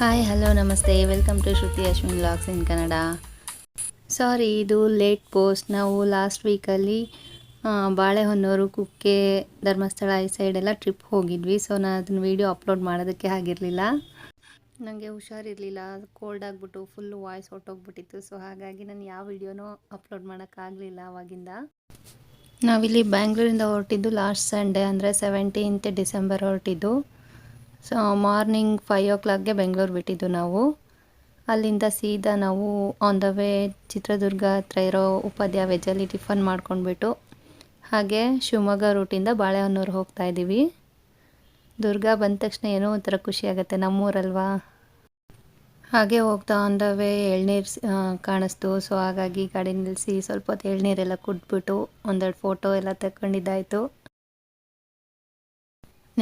Hi hello ನಮಸ್ತೆ welcome to Shruti Ashwin vlogs in Kannada sorry ಇದು late post ನಾವು last ವೀಕಲ್ಲಿ ಬಾಳೆಹೊನ್ನೂರು, ಕುಕ್ಕೆ, ಧರ್ಮಸ್ಥಳ ಈ ಸೈಡೆಲ್ಲ ಟ್ರಿಪ್ ಹೋಗಿದ್ವಿ. ಸೊ ನಾನು ಅದನ್ನ ವೀಡಿಯೋ ಅಪ್ಲೋಡ್ ಮಾಡೋದಕ್ಕೆ ಆಗಿರಲಿಲ್ಲ ನನಗೆ ಹುಷಾರಿರಲಿಲ್ಲ. ಕೋಲ್ಡ್ ಆಗಿಬಿಟ್ಟು ಫುಲ್ಲು ವಾಯ್ಸ್ ಹೊಟ್ಟೋಗ್ಬಿಟ್ಟಿತ್ತು ಸೊ ಹಾಗಾಗಿ ನಾನು ಯಾವ ವೀಡಿಯೋನೂ ಅಪ್ಲೋಡ್ ಮಾಡೋಕ್ಕಾಗಲಿಲ್ಲ ಅವಾಗಿಂದ. ನಾವಿಲ್ಲಿ ಬ್ಯಾಂಗ್ಳೂರಿಂದ ಹೊರಟಿದ್ದು ಲಾಸ್ಟ್ ಸಂಡೇ ಅಂದರೆ ಸೆವೆಂಟೀನ್ತ್ ಡಿಸೆಂಬರ್ ಹೊರಟಿದ್ದು. ಸೊ ಮಾರ್ನಿಂಗ್ ಫೈವ್ ಓ ಕ್ಲಾಕ್ಗೆ ಬೆಂಗಳೂರು ಬಿಟ್ಟಿದ್ದು ನಾವು. ಅಲ್ಲಿಂದ ಸೀದಾ ನಾವು ಆನ್ ದ ವೇ ಚಿತ್ರದುರ್ಗ ಹತ್ರ ಇರೋ ಉಪಾಧ್ಯಾಯ ವೆಜ್ಜಲ್ಲಿ ಟಿಫನ್ ಮಾಡ್ಕೊಂಡ್ಬಿಟ್ಟು, ಹಾಗೆ ಶಿವಮೊಗ್ಗ ರೂಟಿಂದ ಬಾಳೆಹೊನ್ನೂರು ಹೋಗ್ತಾ ಇದ್ದೀವಿ. ದುರ್ಗ ಬಂದ ತಕ್ಷಣ ಏನೋ ಒಂಥರ ಖುಷಿ ಆಗುತ್ತೆ ನಮ್ಮೂರಲ್ವಾ? ಹಾಗೆ ಹೋಗ್ತಾ ಆನ್ ದ ವೇ ಎಳ್ನೀರು ಕಾಣಿಸ್ತು. ಸೊ ಹಾಗಾಗಿ ಗಾಡಿ ನಿಲ್ಲಿಸಿ ಸ್ವಲ್ಪ ಹೊತ್ತು ಎಳ್ನೀರೆಲ್ಲ ಕುಟ್ಬಿಟ್ಟು ಒಂದೆರಡು ಫೋಟೋ ಎಲ್ಲ ತಗೊಂಡಿದ್ದಾಯಿತು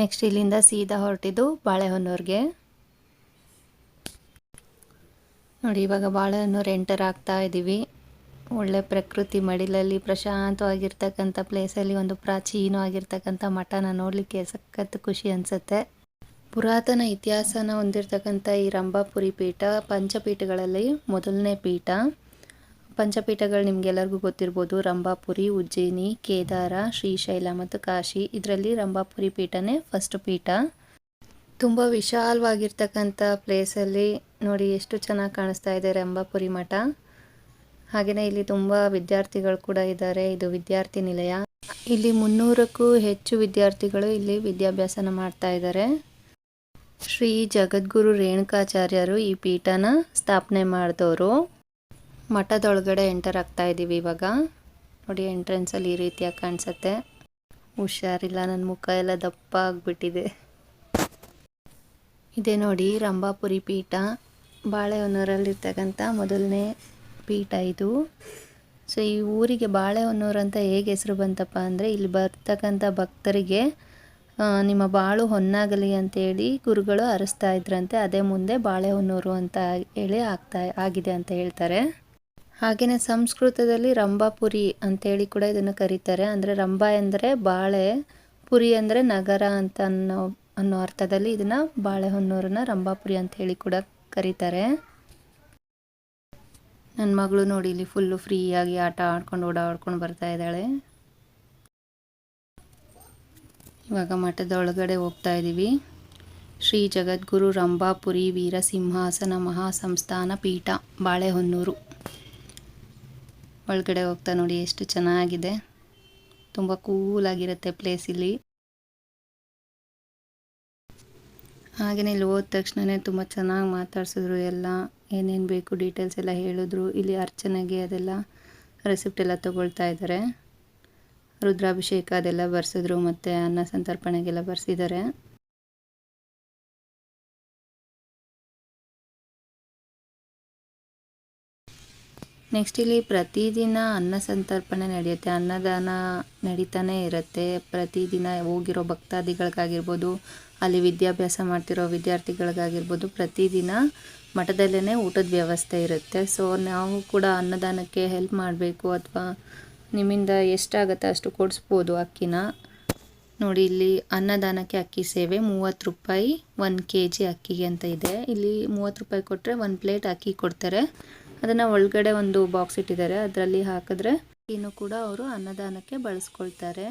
ನೆಕ್ಸ್ಟ್ ಇಲ್ಲಿಂದ ಸೀದಾ ಹೊರಟಿದ್ದು ಬಾಳೆಹೊನ್ನೂರಿಗೆ. ನೋಡಿ, ಇವಾಗ ಬಾಳೆಹೊನ್ನೂರು ಎಂಟರ್ ಆಗ್ತಾ ಇದ್ದೀವಿ ಒಳ್ಳೆ ಪ್ರಕೃತಿ ಮಡಿಲಲ್ಲಿ ಪ್ರಶಾಂತವಾಗಿರ್ತಕ್ಕಂಥ ಪ್ಲೇಸಲ್ಲಿ ಒಂದು ಪ್ರಾಚೀನವಾಗಿರ್ತಕ್ಕಂಥ ಮಠನ ನೋಡಲಿಕ್ಕೆ ಸಖತ್ ಖುಷಿ ಅನಿಸುತ್ತೆ. ಪುರಾತನ ಇತಿಹಾಸನ ಹೊಂದಿರತಕ್ಕಂಥ ಈ ರಂಭಾಪುರಿ ಪೀಠ ಪಂಚಪೀಠಗಳಲ್ಲಿ ಮೊದಲನೇ ಪೀಠ. ಪಂಚಪೀಠಗಳು ನಿಮಗೆಲ್ಲರಿಗೂ ಗೊತ್ತಿರ್ಬೋದು. ರಂಭಾಪುರಿ, ಉಜ್ಜಯಿನಿ, ಕೇದಾರ, ಶ್ರೀಶೈಲ ಮತ್ತು ಕಾಶಿ. ಇದರಲ್ಲಿ ರಂಭಾಪುರಿ ಪೀಠನೇ ಫಸ್ಟ್ ಪೀಠ. ತುಂಬ ವಿಶಾಲವಾಗಿರ್ತಕ್ಕಂಥ ಪ್ಲೇಸಲ್ಲಿ ನೋಡಿ ಎಷ್ಟು ಚೆನ್ನಾಗಿ ಕಾಣಿಸ್ತಾ ಇದೆ ರಂಭಾಪುರಿ ಮಠ. ಹಾಗೆಯೇ ಇಲ್ಲಿ ತುಂಬ ವಿದ್ಯಾರ್ಥಿಗಳು ಕೂಡ ಇದ್ದಾರೆ. ಇದು ವಿದ್ಯಾರ್ಥಿ ನಿಲಯ. ಇಲ್ಲಿ ಮುನ್ನೂರಕ್ಕೂ ಹೆಚ್ಚು ವಿದ್ಯಾರ್ಥಿಗಳು ಇಲ್ಲಿ ವಿದ್ಯಾಭ್ಯಾಸನ ಮಾಡ್ತಾ ಇದ್ದಾರೆ. ಶ್ರೀ ಜಗದ್ಗುರು ರೇಣುಕಾಚಾರ್ಯರು ಈ ಪೀಠನ ಸ್ಥಾಪನೆ ಮಾಡಿದವರು. ಮಠದೊಳಗಡೆ ಎಂಟರ್ ಆಗ್ತಾ ಇದ್ದೀವಿ ಇವಾಗ. ನೋಡಿ ಎಂಟ್ರೆನ್ಸಲ್ಲಿ ಈ ರೀತಿಯಾಗಿ ಕಾಣಿಸುತ್ತೆ. ಹುಷಾರಿಲ್ಲ ನನ್ನ ಮುಖ ಎಲ್ಲ ದಪ್ಪ ಆಗಿಬಿಟ್ಟಿದೆ. ಇದೆ ನೋಡಿ ರಂಭಾಪುರಿ ಪೀಠ. ಬಾಳೆಹೊನ್ನೂರಲ್ಲಿರ್ತಕ್ಕಂಥ ಮೊದಲನೇ ಪೀಠ ಇದು. ಸೊ ಈ ಊರಿಗೆ ಬಾಳೆಹೊನ್ನೂರು ಅಂತ ಹೇಗೆ ಹೆಸರು ಬಂತಪ್ಪ ಅಂದರೆ, ಇಲ್ಲಿ ಬರ್ತಕ್ಕಂಥ ಭಕ್ತರಿಗೆ ನಿಮ್ಮ ಬಾಳು ಹೊನ್ನಾಗಲಿ ಅಂತೇಳಿ ಗುರುಗಳು ಹರಿಸ್ತಾ ಇದ್ರಂತೆ. ಅದೇ ಮುಂದೆ ಬಾಳೆಹೊನ್ನೂರು ಅಂತ ಹೇಳಿ ಆಗ್ತಾ, ಆಗಿದೆ ಅಂತ ಹೇಳ್ತಾರೆ. ಹಾಗೆಯೇ ಸಂಸ್ಕೃತದಲ್ಲಿ ರಂಭಾಪುರಿ ಅಂತೇಳಿ ಕೂಡ ಇದನ್ನು ಕರೀತಾರೆ. ಅಂದರೆ ರಂಭ ಎಂದರೆ ಬಾಳೆ, ಪುರಿ ಅಂದರೆ ನಗರ ಅಂತ ಅನ್ನೋ ಅನ್ನೋ ಅರ್ಥದಲ್ಲಿ ಇದನ್ನು ಬಾಳೆಹೊನ್ನೂರನ್ನ ರಂಭಾಪುರಿ ಅಂತ ಹೇಳಿ ಕೂಡ ಕರೀತಾರೆ. ನನ್ನ ಮಗಳು ನೋಡಿ ಇಲ್ಲಿ ಫುಲ್ಲು ಫ್ರೀಯಾಗಿ ಆಟ ಆಡ್ಕೊಂಡು ಓಡಾಡ್ಕೊಂಡು ಬರ್ತಾ ಇದ್ದಾಳೆ. ಇವಾಗ ಮಠದ ಒಳಗಡೆ ಹೋಗ್ತಾ ಇದ್ದೀವಿ ಶ್ರೀ ಜಗದ್ಗುರು ರಂಭಾಪುರಿ ವೀರಸಿಂಹಾಸನ ಮಹಾಸಂಸ್ಥಾನ ಪೀಠ, ಬಾಳೆಹೊನ್ನೂರು. ಒಳಗಡೆ ಹೋಗ್ತಾ ನೋಡಿ ಎಷ್ಟು ಚೆನ್ನಾಗಿದೆ. ತುಂಬ ಕೂಲಾಗಿರುತ್ತೆ ಪ್ಲೇಸ್ ಇಲ್ಲಿ. ಹಾಗೆಯೇ ಇಲ್ಲಿ ಹೋದ ತಕ್ಷಣವೇ ತುಂಬ ಚೆನ್ನಾಗಿ ಮಾತಾಡ್ಸಿದ್ರು ಎಲ್ಲ. ಏನೇನು ಬೇಕು ಡೀಟೇಲ್ಸ್ ಎಲ್ಲ ಹೇಳಿದ್ರು. ಇಲ್ಲಿ ಅರ್ಚನೆಗೆ ಅದೆಲ್ಲ ರೆಸಿಪ್ಟ್ ಎಲ್ಲ ತೊಗೊಳ್ತಾ ಇದ್ದಾರೆ. ರುದ್ರಾಭಿಷೇಕ ಅದೆಲ್ಲ ಬರ್ಸಿದ್ರು ಮತ್ತು ಅನ್ನ ಸಂತರ್ಪಣೆಗೆಲ್ಲ ಬರ್ಸಿದ್ದಾರೆ. ನೆಕ್ಸ್ಟ್ ಇಲ್ಲಿ ಪ್ರತಿದಿನ ಅನ್ನ ಸಂತರ್ಪಣೆ ನಡೆಯುತ್ತೆ. ಅನ್ನದಾನ ನಡೀತಾನೆ ಇರುತ್ತೆ. ಪ್ರತಿದಿನ ಹೋಗಿರೋ ಭಕ್ತಾದಿಗಳಿಗಾಗಿರ್ಬೋದು, ಅಲ್ಲಿ ವಿದ್ಯಾಭ್ಯಾಸ ಮಾಡ್ತಿರೋ ವಿದ್ಯಾರ್ಥಿಗಳಿಗಾಗಿರ್ಬೋದು, ಪ್ರತಿದಿನ ಮಠದಲ್ಲೇ ಊಟದ ವ್ಯವಸ್ಥೆ ಇರುತ್ತೆ. ಸೊ ನಾವು ಕೂಡ ಅನ್ನದಾನಕ್ಕೆ ಹೆಲ್ಪ್ ಮಾಡಬೇಕು ಅಥವಾ ನಿಮ್ಮಿಂದ ಎಷ್ಟಾಗುತ್ತೆ ಅಷ್ಟು ಕೊಡಿಸ್ಬೋದು ಅಕ್ಕಿನ. ನೋಡಿ, ಇಲ್ಲಿ ಅನ್ನದಾನಕ್ಕೆ ಅಕ್ಕಿ ಸೇವೆ. ಮೂವತ್ತು ರೂಪಾಯಿ ಒನ್ ಕೆ ಜಿ ಅಕ್ಕಿಗೆ ಅಂತ ಇದೆ. ಇಲ್ಲಿ ಮೂವತ್ತು ರೂಪಾಯಿ ಕೊಟ್ಟರೆ ಒಂದು ಪ್ಲೇಟ್ ಅಕ್ಕಿ ಕೊಡ್ತಾರೆ. ಅದನ್ನು ಒಳಗಡೆ ಒಂದು ಬಾಕ್ಸ್ ಇಟ್ಟಿದ್ದಾರೆ. ಅದರಲ್ಲಿ ಹಾಕಿದ್ರೆ ಇನ್ನು ಕೂಡ ಅವರು ಅನ್ನದಾನಕ್ಕೆ ಬಳಸ್ಕೊಳ್ತಾರೆ.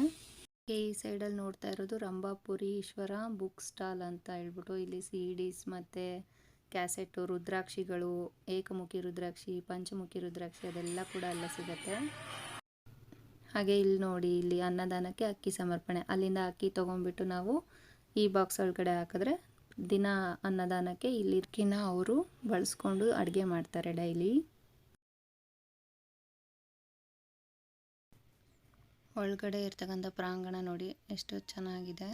ಈ ಸೈಡಲ್ಲಿ ನೋಡ್ತಾ ಇರೋದು ರಂಭಾಪುರಿ, ಈಶ್ವರ ಬುಕ್ ಸ್ಟಾಲ್ ಅಂತ ಹೇಳ್ಬಿಟ್ಟು ಇಲ್ಲಿ ಸಿ ಡಿಸ್ ಮತ್ತು ಕ್ಯಾಸೆಟ್ಟು ರುದ್ರಾಕ್ಷಿಗಳು, ಏಕಮುಖಿ ರುದ್ರಾಕ್ಷಿ, ಪಂಚಮುಖಿ ರುದ್ರಾಕ್ಷಿ ಅದೆಲ್ಲ ಕೂಡ ಅಲ್ಲ ಸಿಗುತ್ತೆ. ಹಾಗೆ ಇಲ್ಲಿ ನೋಡಿ, ಇಲ್ಲಿ ಅನ್ನದಾನಕ್ಕೆ ಅಕ್ಕಿ ಸಮರ್ಪಣೆ. ಅಲ್ಲಿಂದ ಅಕ್ಕಿ ತೊಗೊಂಡ್ಬಿಟ್ಟು ನಾವು ಈ ಬಾಕ್ಸ್ ಒಳಗಡೆ ಹಾಕಿದ್ರೆ ದಿನ ಅನ್ನದಾನಕ್ಕೆ ಇಲ್ಲಿರ್ಕಿನ ಅವರು ಬಳಸ್ಕೊಂಡು ಅಡುಗೆ ಮಾಡ್ತಾರೆ ಡೈಲಿ. ಒಳಗಡೆ ಇರ್ತಕ್ಕಂಥ ಪ್ರಾಂಗಣ ನೋಡಿ ಎಷ್ಟು ಚೆನ್ನಾಗಿದೆ.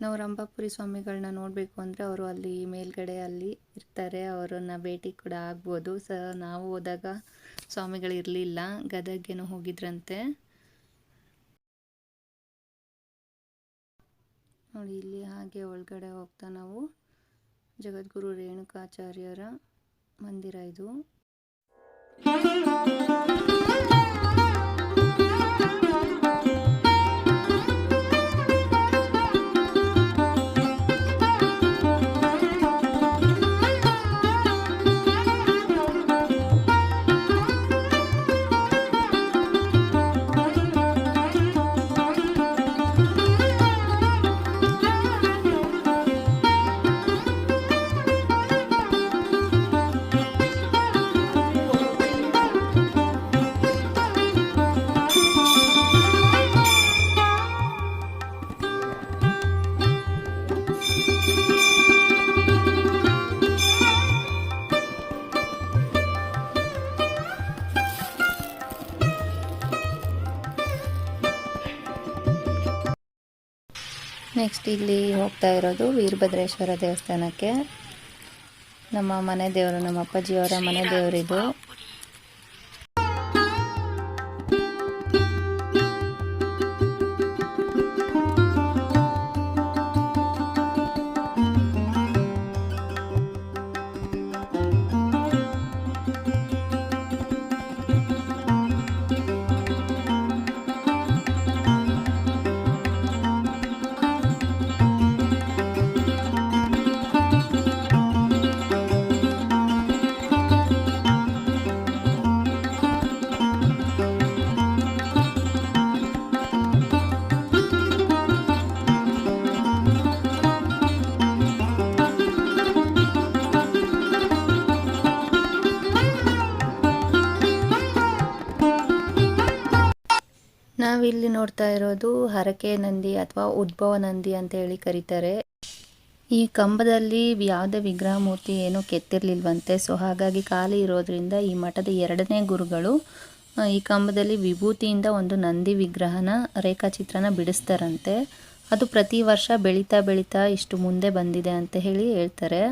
ನಾವು ರಂಭಾಪುರಿ ಸ್ವಾಮಿಗಳನ್ನ ನೋಡಬೇಕು ಅಂದರೆ ಅವರು ಅಲ್ಲಿ ಮೇಲ್ಗಡೆ ಅಲ್ಲಿ ಇರ್ತಾರೆ, ಅವರನ್ನು ಭೇಟಿ ಕೂಡ ಆಗ್ಬೋದು. ಸ ನಾವು ಹೋದಾಗ ಸ್ವಾಮಿಗಳು ಇರಲಿಲ್ಲ ಗದಗೇನೋ ಹೋಗಿದ್ರಂತೆ. ನೋಡಿ ಇಲ್ಲಿ ಹಾಗೆ ಒಳಗಡೆ ಹೋಗ್ತಾ ನಾವು ಜಗದ್ಗುರು ರೇಣುಕಾಚಾರ್ಯರ ಮಂದಿರ ಇದು. ನೆಕ್ಸ್ಟ್ ಇಲ್ಲಿ ಹೋಗ್ತಾ ಇರೋದು ವೀರಭದ್ರೇಶ್ವರ ದೇವಸ್ಥಾನಕ್ಕೆ. ನಮ್ಮ ಮನೆ ದೇವರು ನಮ್ಮ ಅಪ್ಪಾಜಿಯವರ ಮನೆ ದೇವರಿದು. ನಾವಿಲ್ಲಿ ನೋಡ್ತಾ ಇರೋದು ಹರಕೆ ನಂದಿ ಅಥವಾ ಉದ್ಭವ ನಂದಿ ಅಂತ ಹೇಳಿ ಕರೀತಾರೆ. ಈ ಕಂಬದಲ್ಲಿ ಯಾವುದೇ ವಿಗ್ರಹ ಮೂರ್ತಿ ಏನೂ ಕೆತ್ತಿರ್ಲಿಲ್ವಂತೆ. ಸೊ ಹಾಗಾಗಿ ಖಾಲಿ ಇರೋದ್ರಿಂದ ಈ ಮಠದ ಎರಡನೇ ಗುರುಗಳು ಈ ಕಂಬದಲ್ಲಿ ವಿಭೂತಿಯಿಂದ ಒಂದು ನಂದಿ ವಿಗ್ರಹನ, ರೇಖಾಚಿತ್ರನ ಬಿಡಿಸ್ತಾರಂತೆ. ಅದು ಪ್ರತಿ ವರ್ಷ ಬೆಳೀತಾ ಬೆಳೀತಾ ಇಷ್ಟು ಮುಂದೆ ಬಂದಿದೆ ಅಂತ ಹೇಳಿ ಹೇಳ್ತಾರೆ.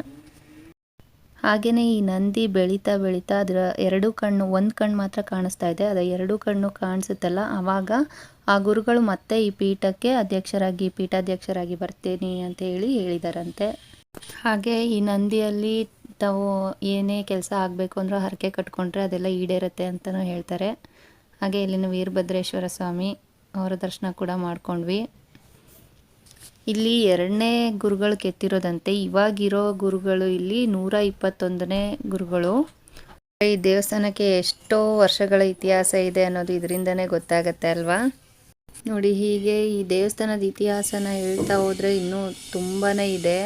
ಹಾಗೆಯೇ ಈ ನಂದಿ ಬೆಳೀತಾ ಬೆಳೀತಾ ಅದರ ಎರಡು ಕಣ್ಣು, ಒಂದು ಕಣ್ಣು ಮಾತ್ರ ಕಾಣಿಸ್ತಾ ಇದೆ. ಅದು ಎರಡು ಕಣ್ಣು ಕಾಣಿಸುತ್ತಲ್ಲ ಆವಾಗ ಆ ಗುರುಗಳು ಮತ್ತೆ ಈ ಪೀಠಕ್ಕೆ ಅಧ್ಯಕ್ಷರಾಗಿ, ಪೀಠಾಧ್ಯಕ್ಷರಾಗಿ ಬರ್ತೀನಿ ಅಂತ ಹೇಳಿ ಹೇಳಿದಾರಂತೆ. ಹಾಗೆ ಈ ನಂದಿಯಲ್ಲಿ ತಾವು ಏನೇ ಕೆಲಸ ಆಗಬೇಕು ಅಂದರೂ ಹರಕೆ ಕಟ್ಕೊಂಡ್ರೆ ಅದೆಲ್ಲ ಈಡೇರುತ್ತೆ ಅಂತಲೂ ಹೇಳ್ತಾರೆ. ಹಾಗೆ ಇಲ್ಲಿನ ವೀರಭದ್ರೇಶ್ವರ ಸ್ವಾಮಿ, ಅವರ ದರ್ಶನ ಕೂಡ ಮಾಡ್ಕೊಂಡ್ವಿ. ಇಲ್ಲಿ ಎರಡನೇ ಗುರುಗಳು ಕೆತ್ತಿರೋದಂತೆ. ಇವಾಗಿರೋ ಗುರುಗಳು ಇಲ್ಲಿ ನೂರ ಇಪ್ಪತ್ತೊಂದನೇ ಗುರುಗಳು. ಈ ದೇವಸ್ಥಾನಕ್ಕೆ ಎಷ್ಟೋ ವರ್ಷಗಳ ಇತಿಹಾಸ ಇದೆ ಅನ್ನೋದು ಇದರಿಂದನೇ ಗೊತ್ತಾಗತ್ತೆ ಅಲ್ವಾ? ನೋಡಿ, ಹೀಗೆ ಈ ದೇವಸ್ಥಾನದ ಇತಿಹಾಸನ ಹೇಳ್ತಾ ಹೋದರೆ ಇನ್ನೂ ತುಂಬಾ ಇದೆ.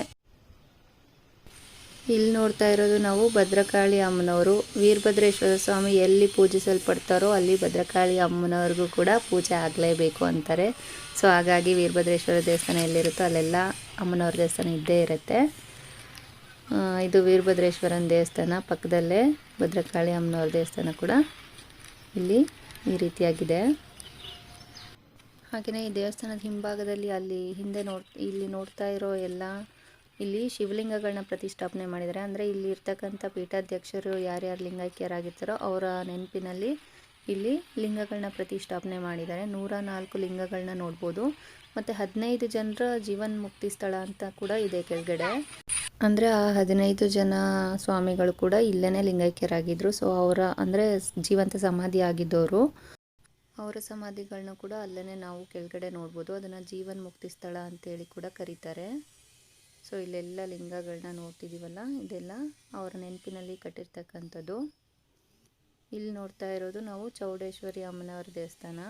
ಇಲ್ಲಿ ನೋಡ್ತಾ ಇರೋದು ನಾವು ಭದ್ರಕಾಳಿ ಅಮ್ಮನವರು ವೀರಭದ್ರೇಶ್ವರ ಸ್ವಾಮಿ ಎಲ್ಲಿ ಪೂಜಿಸಲ್ಪಡ್ತಾರೋ ಅಲ್ಲಿ ಭದ್ರಕಾಳಿ ಅಮ್ಮನವ್ರಿಗೂ ಕೂಡ ಪೂಜೆ ಆಗಲೇಬೇಕು ಅಂತಾರೆ. ಸೊ, ಹಾಗಾಗಿ ವೀರಭದ್ರೇಶ್ವರ ದೇವಸ್ಥಾನ ಎಲ್ಲಿರುತ್ತೋ ಅಲ್ಲೆಲ್ಲ ಅಮ್ಮನವ್ರ ದೇವಸ್ಥಾನ ಇದ್ದೇ ಇರುತ್ತೆ. ಇದು ವೀರಭದ್ರೇಶ್ವರನ ದೇವಸ್ಥಾನ. ಪಕ್ಕದಲ್ಲೇ ಭದ್ರಕಾಳಿ ಅಮ್ಮನವ್ರ ದೇವಸ್ಥಾನ ಕೂಡ ಇಲ್ಲಿ ಈ ರೀತಿಯಾಗಿದೆ. ಹಾಗೆಯೇ ಈ ದೇವಸ್ಥಾನದ ಹಿಂಭಾಗದಲ್ಲಿ ಅಲ್ಲಿ ಹಿಂದೆ ನೋಡ್, ಇಲ್ಲಿ ನೋಡ್ತಾ ಇರೋ ಎಲ್ಲ ಇಲ್ಲಿ ಶಿವಲಿಂಗಗಳನ್ನ ಪ್ರತಿಷ್ಠಾಪನೆ ಮಾಡಿದ್ದಾರೆ. ಅಂದರೆ ಇಲ್ಲಿ ಇರ್ತಕ್ಕಂಥ ಪೀಠಾಧ್ಯಕ್ಷರು ಯಾರ್ಯಾರು ಲಿಂಗೈಕ್ಯರಾಗಿರ್ತಾರೋ ಅವರ ನೆನಪಿನಲ್ಲಿ ಇಲ್ಲಿ ಲಿಂಗಗಳನ್ನ ಪ್ರತಿಷ್ಠಾಪನೆ ಮಾಡಿದ್ದಾರೆ. ನೂರ ನಾಲ್ಕು ಲಿಂಗಗಳನ್ನ ನೋಡ್ಬೋದು. ಮತ್ತು ಹದಿನೈದು ಜನರ ಜೀವನ್ ಮುಕ್ತಿ ಸ್ಥಳ ಅಂತ ಕೂಡ ಇದೆ ಕೆಳಗಡೆ. ಅಂದರೆ ಆ ಹದಿನೈದು ಜನ ಸ್ವಾಮಿಗಳು ಕೂಡ ಇಲ್ಲೇ ಲಿಂಗೈಕ್ಯರಾಗಿದ್ದರು ಸೊ ಅವರ ಅಂದರೆ ಜೀವಂತ ಸಮಾಧಿ ಆಗಿದ್ದವರು. ಅವರ ಸಮಾಧಿಗಳನ್ನ ಕೂಡ ಅಲ್ಲೇ ನಾವು ಕೆಳಗಡೆ ನೋಡ್ಬೋದು. ಅದನ್ನು ಜೀವನ್ ಮುಕ್ತಿ ಸ್ಥಳ ಅಂತೇಳಿ ಕೂಡ ಕರೀತಾರೆ. ಸೊ, ಇಲ್ಲೆಲ್ಲ ಲಿಂಗಗಳನ್ನ ನೋಡ್ತಿದ್ದೀವಲ್ಲ ಇದೆಲ್ಲ ಅವರ ನೆನಪಿನಲ್ಲಿ ಕಟ್ಟಿರ್ತಕ್ಕಂಥದ್ದು. ಇಲ್ಲಿ ನೋಡ್ತಾ ಇರೋದು ನಾವು ಚೌಡೇಶ್ವರಿ ಅಮ್ಮನವರ ದೇವಸ್ಥಾನ.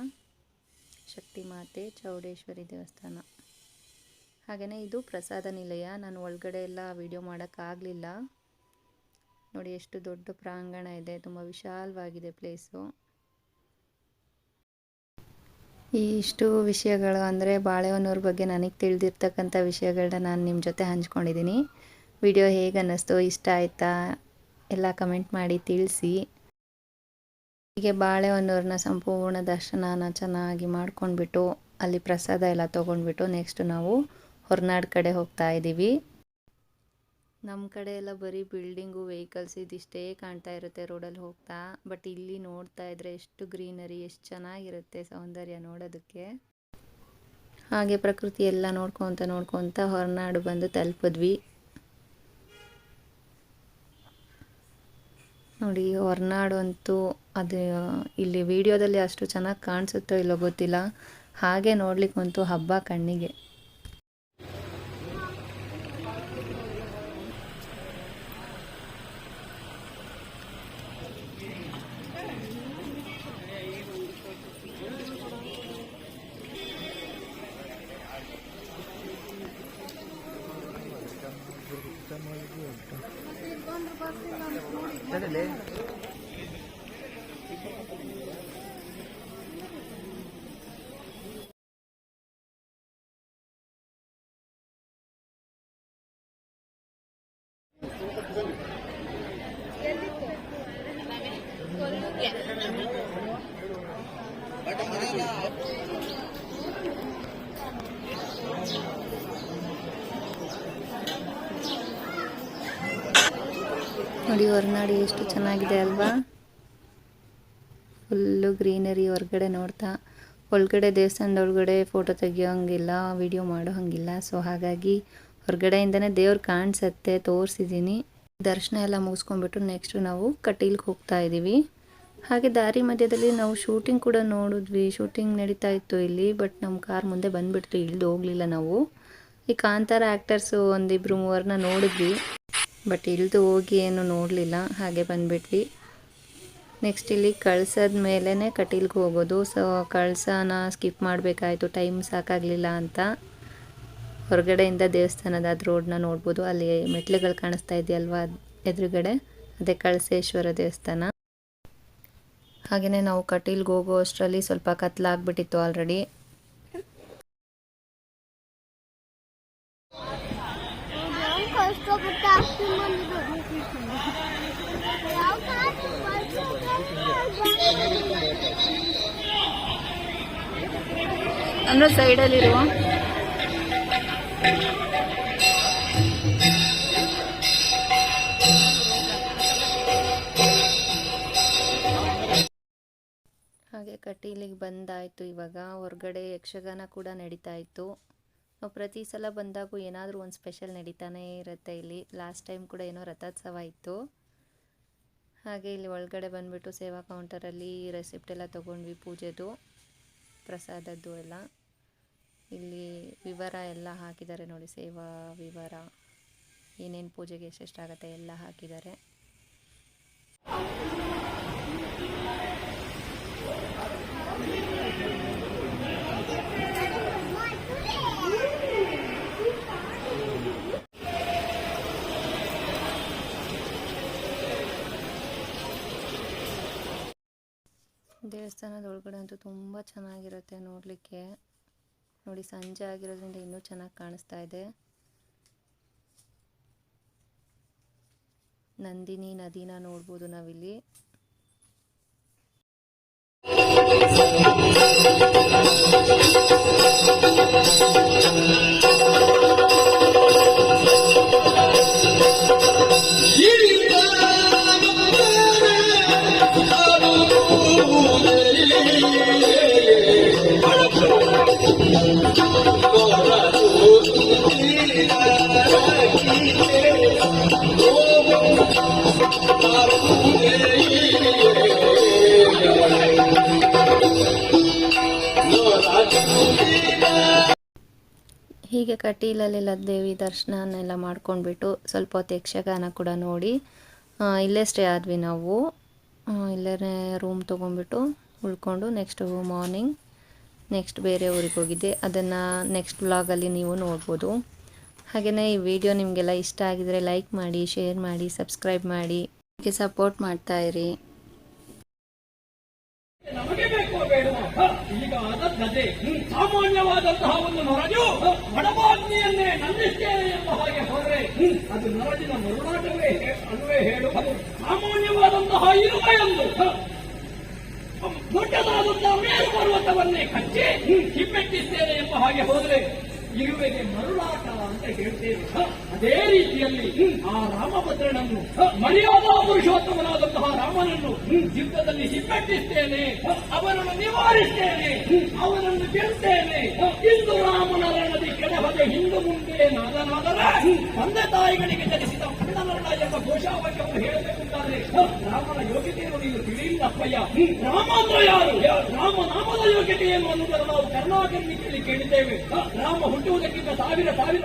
ಶಕ್ತಿ ಮಾತೆ ಚೌಡೇಶ್ವರಿ ದೇವಸ್ಥಾನ. ಹಾಗೆಯೇ ಇದು ಪ್ರಸಾದ ನಿಲಯ. ನಾನು ಒಳಗಡೆ ಎಲ್ಲ ವೀಡಿಯೋ ಮಾಡೋಕ್ಕಾಗಲಿಲ್ಲ ನೋಡಿ, ಎಷ್ಟು ದೊಡ್ಡ ಪ್ರಾಂಗಣ ಇದೆ. ತುಂಬ ವಿಶಾಲವಾಗಿದೆ ಪ್ಲೇಸು. ಈ ಇಷ್ಟು ವಿಷಯಗಳು ಅಂದರೆ ಬಾಳೆಹೊನ್ನೂರ ಬಗ್ಗೆ ನನಗೆ ತಿಳಿದಿರ್ತಕ್ಕಂಥ ವಿಷಯಗಳನ್ನ ನಾನು ನಿಮ್ಮ ಜೊತೆ ಹಂಚ್ಕೊಂಡಿದ್ದೀನಿ ವಿಡಿಯೋ ಹೇಗೆ ಅನ್ನಿಸ್ತು, ಇಷ್ಟ ಆಯಿತಾ? ಎಲ್ಲ ಕಮೆಂಟ್ ಮಾಡಿ ತಿಳಿಸಿ. ಹೀಗೆ ಬಾಳೆಹೊನ್ನೂರನ್ನ ಸಂಪೂರ್ಣ ದರ್ಶನನ ಚೆನ್ನಾಗಿ ಮಾಡ್ಕೊಂಡ್ಬಿಟ್ಟು, ಅಲ್ಲಿ ಪ್ರಸಾದ ಎಲ್ಲ ತೊಗೊಂಡ್ಬಿಟ್ಟು ನೆಕ್ಸ್ಟ್ ನಾವು ಹೊರನಾಡು ಕಡೆ ಹೋಗ್ತಾ ಇದ್ದೀವಿ ನಮ್ಮ ಕಡೆ ಎಲ್ಲ ಬರೀ ಬಿಲ್ಡಿಂಗು ವೆಹಿಕಲ್ಸ್ ಇದಿಷ್ಟೇ ಕಾಣ್ತಾ ಇರುತ್ತೆ ರೋಡಲ್ಲಿ ಹೋಗ್ತಾ. ಬಟ್ ಇಲ್ಲಿ ನೋಡ್ತಾ ಇದ್ರೆ ಎಷ್ಟು ಗ್ರೀನರಿ ಎಷ್ಟು ಚೆನ್ನಾಗಿರುತ್ತೆ ಸೌಂದರ್ಯ ನೋಡೋದಕ್ಕೆ. ಹಾಗೆ ಪ್ರಕೃತಿ ಎಲ್ಲ ನೋಡ್ಕೊತ ನೋಡ್ಕೊತ ಹೊರನಾಡು ಬಂದು ತಲುಪಿದ್ವಿ. ನೋಡಿ, ಹೊರನಾಡು ಅಂತೂ ಅದು, ಇಲ್ಲಿ ವಿಡಿಯೋದಲ್ಲಿ ಅಷ್ಟು ಚೆನ್ನಾಗಿ ಕಾಣಿಸುತ್ತೋ ಇಲ್ಲೋ ಗೊತ್ತಿಲ್ಲ. ಹಾಗೆ ನೋಡ್ಲಿಕ್ಕಂತೂ ಹಬ್ಬ ಕಣ್ಣಿಗೆ. Đây là lên. ನೋಡಿ ಹೊರನಾಡಿ ಎಷ್ಟು ಚೆನ್ನಾಗಿದೆ ಅಲ್ವಾ? ಫುಲ್ಲು ಗ್ರೀನರಿ ಹೊರಗಡೆ ನೋಡ್ತಾ. ಒಳಗಡೆ ದೇವಸ್ಥಾನದ ಒಳಗಡೆ ಫೋಟೋ ತೆಗಿಯೋಂಗಿಲ್ಲ ವಿಡಿಯೋ ಮಾಡೋ ಹಂಗಿಲ್ಲ ಸೊ ಹಾಗಾಗಿ ಹೊರಗಡೆಯಿಂದನೇ ದೇವ್ರು ಕಾಣಿಸತ್ತೆ ತೋರಿಸಿದ್ದೀನಿ ದರ್ಶನ ಎಲ್ಲ ಮುಗಿಸ್ಕೊಂಡ್ಬಿಟ್ಟು ನೆಕ್ಸ್ಟ್ ನಾವು ಕಟೀಲ್ಗೆ ಹೋಗ್ತಾ ಇದ್ದೀವಿ ಹಾಗೆ ದಾರಿ ಮಧ್ಯದಲ್ಲಿ ನಾವು ಶೂಟಿಂಗ್ ಕೂಡ ನೋಡಿದ್ವಿ. ಶೂಟಿಂಗ್ ನಡೀತಾ ಇತ್ತು ಇಲ್ಲಿ ಬಟ್ ನಮ್ಮ ಕಾರ್ ಮುಂದೆ ಬಂದುಬಿಡ್ತು, ಇಳಿದು ಹೋಗಲಿಲ್ಲ ನಾವು. ಈ ಕಾಂತಾರ ಆ್ಯಕ್ಟರ್ಸು ಒಂದಿಬ್ರು ಮೂವರನ್ನ ನೋಡಿದ್ವಿ. ಬಟ್ ಇಲ್ದು ಹೋಗಿ ಏನು ನೋಡಲಿಲ್ಲ, ಹಾಗೆ ಬಂದುಬಿಟ್ವಿ. ನೆಕ್ಸ್ಟ್ ಇಲ್ಲಿ ಕಳ್ಸದ ಮೇಲೇ ಕಟೀಲ್ಗೆ ಹೋಗೋದು. ಸೊ ಕಳ್ಸನ ಸ್ಕಿಪ್ ಮಾಡಬೇಕಾಯಿತು. ಟೈಮ್ ಸಾಕಾಗಲಿಲ್ಲ ಅಂತ. ಹೊರಗಡೆಯಿಂದ ದೇವಸ್ಥಾನದ ಅದು ರೋಡ್ನ ನೋಡ್ಬೋದು. ಅಲ್ಲಿ ಮೆಟ್ಲುಗಳು ಕಾಣಿಸ್ತಾ ಇದೆಯಲ್ವಾ ಎದುರುಗಡೆ? ಅದೇ ಕಳಸೇಶ್ವರ ದೇವಸ್ಥಾನ. ಹಾಗೆಯೇ ನಾವು ಕಟೀಲ್ಗೆ ಹೋಗೋ ಅಷ್ಟರಲ್ಲಿ ಸ್ವಲ್ಪ ಕತ್ಲಾಗ್ಬಿಟ್ಟಿತ್ತು ಆಲ್ರೆಡಿ ಅಂದರೆ ಸೈಡಲ್ಲಿರುವ ಹಾಗೆ ಕಟೀಲಿಗೆ ಬಂದಾಯಿತು ಇವಾಗ. ಹೊರಗಡೆ ಯಕ್ಷಗಾನ ಕೂಡ ನಡೀತಾ ಇತ್ತು. ನಾವು ಪ್ರತಿ ಸಲ ಬಂದಾಗೂ ಏನಾದರೂ ಒಂದು ಸ್ಪೆಷಲ್ ನಡೀತಾನೇ ಇರುತ್ತೆ. ಇಲ್ಲಿ ಲಾಸ್ಟ್ ಟೈಮ್ ಕೂಡ ಏನೋ ರಥೋತ್ಸವ ಇತ್ತು. ಹಾಗೆ ಇಲ್ಲಿ ಒಳಗಡೆ ಬಂದುಬಿಟ್ಟು ಸೇವಾ ಕೌಂಟರಲ್ಲಿ ರೆಸಿಪ್ಟ್ ಎಲ್ಲ ತೊಗೊಂಡ್ವಿ ಪೂಜೆದು, ಪ್ರಸಾದದ್ದು ಎಲ್ಲ. ಇಲ್ಲಿ ವಿವರ ಎಲ್ಲ ಹಾಕಿದ್ದಾರೆ ನೋಡಿ, ಸೇವಾ ವಿವರ, ಏನೇನು ಪೂಜೆಗೆ ಎಷ್ಟೆಷ್ಟಾಗುತ್ತೆ ಎಲ್ಲ ಹಾಕಿದ್ದಾರೆ. ದೇವಸ್ಥಾನದ ಒಳಗಡೆ ಅಂತೂ ತುಂಬ ಚೆನ್ನಾಗಿರುತ್ತೆ ನೋಡಲಿಕ್ಕೆ. ನೋಡಿ, ಸಂಜೆ ಆಗಿರೋದ್ರಿಂದ ಇನ್ನೂ ಚೆನ್ನಾಗಿ ಕಾಣಿಸ್ತಾ ಇದೆ. ನಂದಿನಿ ನದಿನ ನೋಡ್ಬೋದು ನಾವಿಲ್ಲಿ. ಹೀಗೆ ಕಟೀಲಲ್ಲೆಲ್ಲ ದೇವಿ ದರ್ಶನನೆಲ್ಲ ಮಾಡ್ಕೊಂಡ್ಬಿಟ್ಟು ಸ್ವಲ್ಪ ಹೊತ್ತು ಯಕ್ಷಗಾನ ಕೂಡ ನೋಡಿ ಇಲ್ಲೇ ಸ್ಟೇ ಆದ್ವಿ ನಾವು. ಇಲ್ಲೇ ರೂಮ್ ತೊಗೊಂಡ್ಬಿಟ್ಟು ಉಳ್ಕೊಂಡು ನೆಕ್ಸ್ಟ್ ಮಾರ್ನಿಂಗ್ ನೆಕ್ಸ್ಟ್ ಬೇರೆ ಊರಿಗೆ ಹೋಗಿದ್ದೆ. ಅದನ್ನು ನೆಕ್ಸ್ಟ್ ವ್ಲಾಗಲ್ಲಿ ನೀವು ನೋಡ್ಬೋದು. ಹಾಗೆಯೇ ಈ ವಿಡಿಯೋ ನಿಮಗೆಲ್ಲ ಇಷ್ಟ ಆಗಿದರೆ ಲೈಕ್ ಮಾಡಿ ಶೇರ್ ಮಾಡಿ ಸಬ್ಸ್ಕ್ರೈಬ್ ಮಾಡಿ. ಸಪೋರ್ಟ್ ಮಾಡ್ತಾ ಇರಿ. ನಮಗೆ ಬೇಕೋ ಬೇಡವೋ? ಈಗ ಅದಲ್ಲದೆ ಸಾಮಾನ್ಯವಾದಂತಹ ಒಂದು ನರಜು ಹ, ಬಡಬಾಗ್ನಿಯನ್ನೇ ನಂದಿಸ್ತೇನೆ ಎಂಬ ಹಾಗೆ ಹೋದರೆ ಅದು ನರಜಿನ ಮರುನಾಟವೇ ಹೇ- ಅಲ್ವೇ ಹೇಳು. ಅದು ಸಾಮಾನ್ಯವಾದಂತಹ ಇರುವ ಎಂದು ದೊಡ್ಡದಾದಂತಹ ಮೇರು ಪರ್ವತವನ್ನೇ ಕಚ್ಚಿ ಹ್ಮ್, ಹಿಮ್ಮೆಟ್ಟಿಸ್ತೇನೆ ಎಂಬ ಹಾಗೆ ಹೋದರೆ ಇರುವೆಗೆ ಮರುಳಾಟ ಅಂತ ಹೇಳ್ತೇವೆ. ಅದೇ ರೀತಿಯಲ್ಲಿ ಆ ರಾಮಭದ್ರನನ್ನು ಮರ್ಯಾದಾ ಪುರುಷೋತ್ತಮನಾದಂತಹ ರಾಮನನ್ನು ಯುದ್ಧದಲ್ಲಿ ಹಿಮ್ಮೆಟ್ಟಿಸ್ತೇನೆ ಅವನನ್ನು ನಿವಾರಿಸ್ತೇನೆ. ಅವನನ್ನು ಗೆಲ್ತೇನೆ. ಇಂದು ರಾಮನ ರಣದಿ ಕೆಳಹದೆ ಹಿಂದು ಮುಂದೆ ನಾದನಾದರ ತಂದೆ ತಾಯಿಗಳಿಗೆ ಜನಿಸಿದ ಪಂಡನರಣ ಎಂಬ ಘೋಷಾವಾಕ್ಯವನ್ನು ಹೇಳಬೇಕಂತಾದ್ರೆ ರಾಮನ ಯೋಗ್ಯತೆಯನ್ನು ನೀವು ತಿಳಿಯಿಲ್ಲಪ್ಪಯ್ಯ ಅಪ್ಪಯ್ಯ. ರಾಮ ಅಂದ್ರೆ ಯಾರು? ಯಾ- ರಾಮ ನಾಮದ ಯೋಗ್ಯತೆ ಏನು ಅನ್ನೋದನ್ನು ನಾವು ಕರ್ನಾಟಕದಲ್ಲಿ ಕೇಳಿದ್ದೇವೆ. ರಾಮ ಹುಟ್ಟುವುದಕ್ಕಿಂತ ಸಾವಿರ ಸಾವಿರ